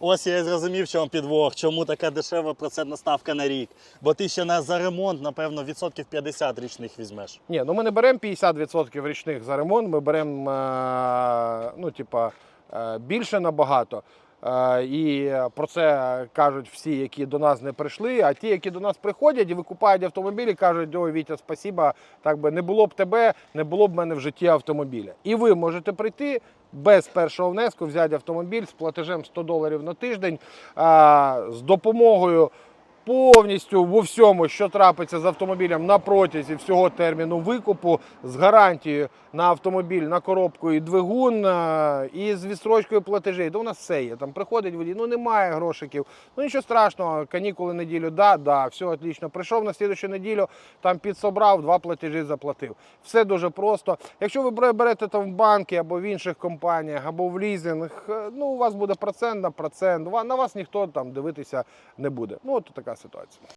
Ось я і зрозумів, чому підвох, чому така дешева процентна ставка на рік. Бо ти ще на за ремонт, напевно, відсотків 50 річних візьмеш. Ні, ну ми не беремо 50% річних за ремонт, ми беремо е, ну, типа, е, більше набагато. Е, І про це кажуть всі, які до нас не прийшли. А ті, які до нас приходять і викупають автомобілі, кажуть: ой, Вітя, спасіба, так би не було б тебе, не було б мене в житті автомобіля. І ви можете прийти без першого внеску, взяти автомобіль з платежем 100 доларів на тиждень, з допомогою повністю в усьому, що трапиться з автомобілем на протязі всього терміну викупу, з гарантією на автомобіль, на коробку і двигун, е, і з відстрочкою платежей. То у нас все є. Там приходить водій, ну немає грошиків. Ну нічого страшного, канікули неділю, да, да, все отлично. Прийшов на слідущу неділю, там підсобрав, два платежі заплатив. Все дуже просто. Якщо ви берете там в банки або в інших компаніях, або в лізинг, е, ну у вас буде процент на процент. На вас ніхто там дивитися не буде. Ну от така Pressedeutschen.